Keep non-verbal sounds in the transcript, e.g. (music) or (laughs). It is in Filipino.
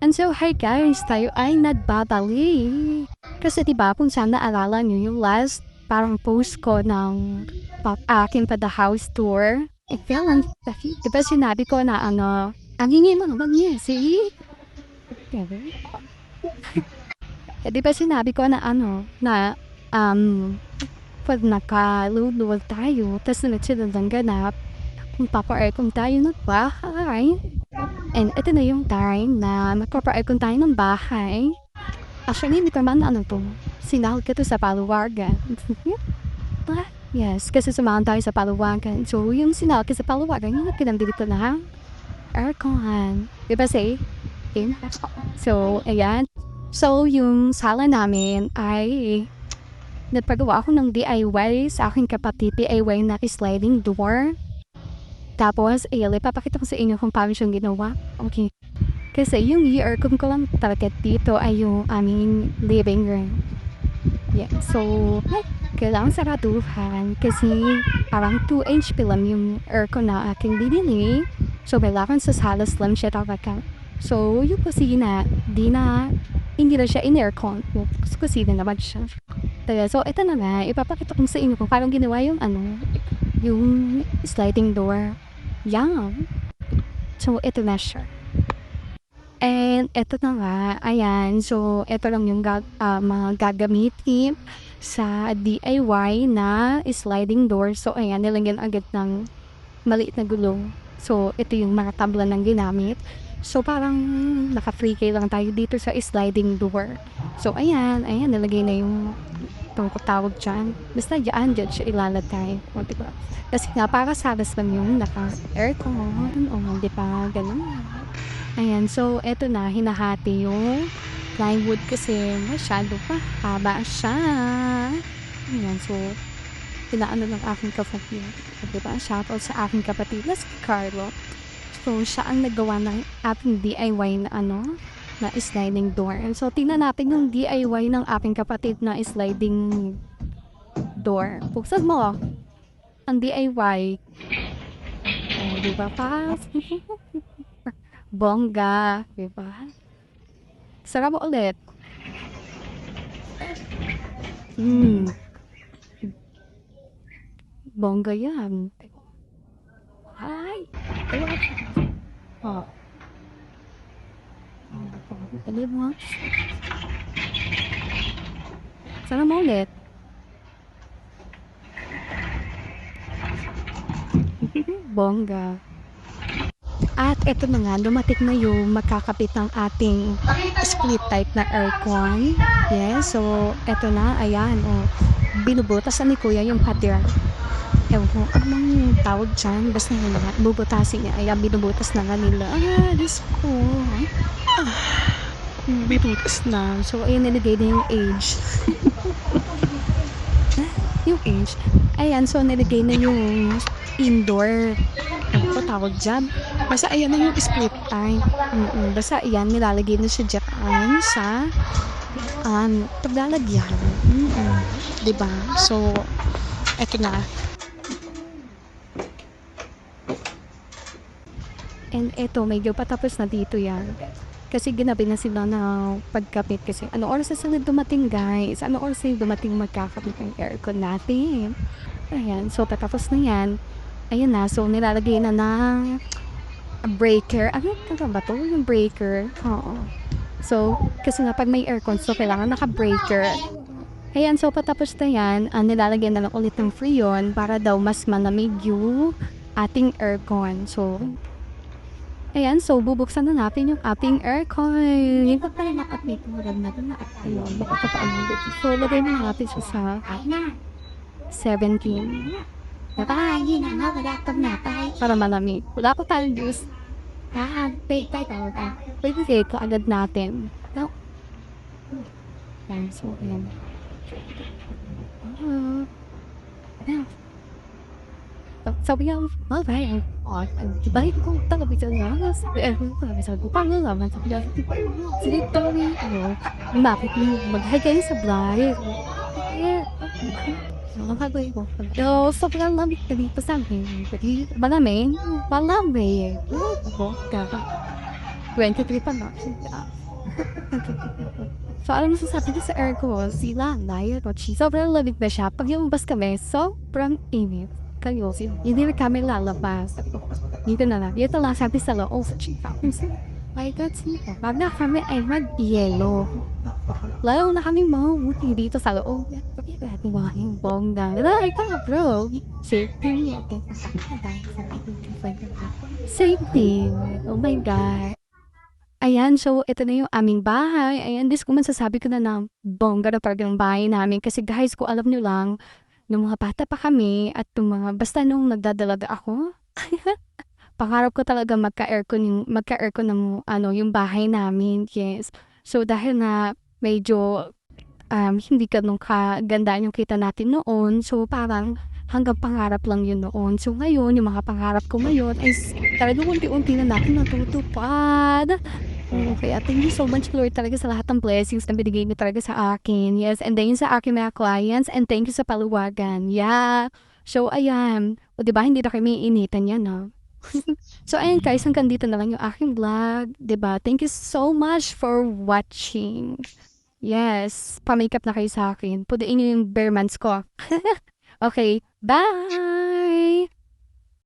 And so, hi guys, tayo ay nagbabali. Kasi diba kung saan naalala nyo yung last parang post ko ng akin pa the house tour. I feel ang diba sinabi ko na ano, ang hingi mo naman niya, see? (laughs) Eh, di ba sinabi ko na ano, na um, pag nakaluluwag tayo, tas sunod-sunod ang ganap, kung papa-aircon tayo ng bahay. And ito na yung time na magpapa-aircon tayo ng bahay. Actually, hindi pa man ano to, sinahod ko to sa paluwagan. (laughs) yes, kasi sumahan tayo sa paluwagan. So, yung sinahod ko sa paluwagan, yung pinambili ko na aircon. Di ba say? Okay. So, ayan. So, yung sala namin ay nagpagawa ako ng DIY sa aking kapatid DIY na sliding door. Tapos, ayun, ipapakita ko sa inyo kung paano siyang ginawa. Okay. Kasi yung year kung ko lang talaga dito ay yung aming living room. Yeah. So, kailangan saraduhan kasi parang 2 HP lang yung aircon na aking binili. So, kailangan sa salas lang siya talaga. So, yung kusina, di na, hindi na siya in-aircon. Kusina naman siya. Kaya, so, ito na nga, ipapakita ko sa inyo kung paano ginawa yung ano, yung sliding door. Yan. So, ito na siya. And ito na nga, ayan, so ito lang yung gag, ah, mga gagamitin sa DIY na sliding door. So ayan, nilagyan agad ng maliit na gulong. So ito yung mga tabla ng ginamit. So parang naka 3K lang tayo dito sa sliding door. So ayan, ayan, nilagay na yung itong tawag dyan. Basta dyan, dyan siya ilalagay. O, diba? Kasi nga, para salas lang yung naka-aircon. O, di ba? Ganun. Ayan, so eto na, hinahati yung plywood kasi masyado pa haba siya. Ayan, so pinaano ng aking kapatid. Diba? Shoutout sa aking kapatid na si Carlo. So, siya ang nagawa ng ating DIY na ano, na sliding door. So, tingnan natin yung DIY ng aking kapatid na sliding door. Buksan mo. Ang DIY. Oh, di ba pa? (laughs) Bongga. Di ba? Sarap ulit. Hmm. Bongga yan. Ay! Oh. Dali mo. Sana mo ulit. (laughs) Bongga. At ito na nga, dumating na yung magkakapit ng ating split type na aircon. Yes, so ito na, ayan, oh, binubutas na ni Kuya yung pader. Ewan ko, anong tawag dyan? Basta yun na, bubutasin niya. Ayan, binubutas na nga nila. Ah, Diyos ko. Ah, binubutas na. So, ayan, nilagay na yung age. (laughs) Ah, yung age. Ayan, so nilagay na yung indoor. Ano ko tawag dyan? Basta ayan na yung split time. Mm-mm. Basta ayan, nilalagay na siya dyan sa um, paglalagyan. Mm-mm. Diba? So, eto na. And eto, medyo patapos na dito yan. Kasi ginabi na sila na pagkapit kasi ano oras na sila dumating guys? Ano oras na dumating magkakapit ng aircon natin? Ayan, so patapos na yan. Ayan na, so nilalagay na ng breaker. Ano ano ba to? Yung breaker. Oo. So, kasi nga pag may aircon, so kailangan naka-breaker. Ayan, so patapos na yan, uh, nilalagyan na lang ulit ng freon para daw mas malamig yung ating aircon. So, ayan, so bubuksan na natin yung ating aircon. Yung pa pala nakapit mo rin na ayun, makakapaano dito. So, lagay na natin siya sa 17. Bye, hindi na na, wala pag natay. Para malamig. Wala pa tayong juice. Ah, wait, wait, wait, wait. Wait, wait, kaagad natin. No. Yan, so, ayan. Ah, ayan. Sabi niya. Oh, diba ko talaga bisa nga. Eh, sabi sabi ko, paano naman? Sabi niya, sige, tuloy. Ano, bakit mo mag-hi kayo sa blind? Eh, Nakakagawin ko. So, sobrang lamig ka dito sa amin. Malamig? Malamig. Ako, kaka. 23 pa na. (laughs) so, alam mo sasabi ko sa air ko, sila, ko, cheese. Sobrang lamig na siya. Pag lumabas kami, sobrang init. Kayo, hindi na. Dito na lang. Dito lang sabi sa loob sa chika. My God, sino? Pag na kami ay mag-yelo. Lalo na kami mahuhuti dito sa loob. Wahing bongga. Like ka, bro. Safety. Oh my God. Ayan, so ito na yung aming bahay. Ayan, this ko man sasabi ko na na bongga na talaga ng bahay namin. Kasi guys, kung alam nyo lang, nung mga bata pa kami at nung mga, basta nung nagdadalaga ako, (laughs) pangarap ko talaga magka-aircon yung, magka-aircon ng ano, yung bahay namin. Yes. So dahil na medyo um, hindi ganun kagandaan yung kita natin noon. So parang hanggang pangarap lang yun noon. So ngayon, yung mga pangarap ko ngayon ay talagang unti-unti na natin natutupad. Oh, kaya thank you so much Lord talaga sa lahat ng blessings na binigay niyo talaga sa akin. Yes, and you sa aking mga clients and thank you sa paluwagan. Yeah. So, ayan. O, di ba, hindi na may initan yan, no? (laughs) so, ayan guys, hanggang dito na lang yung aking vlog. 'di ba Thank you so much for watching. Yes, pa-makeup na kayo sa akin. Pudiin niyo yung bare months ko. (laughs) okay, bye!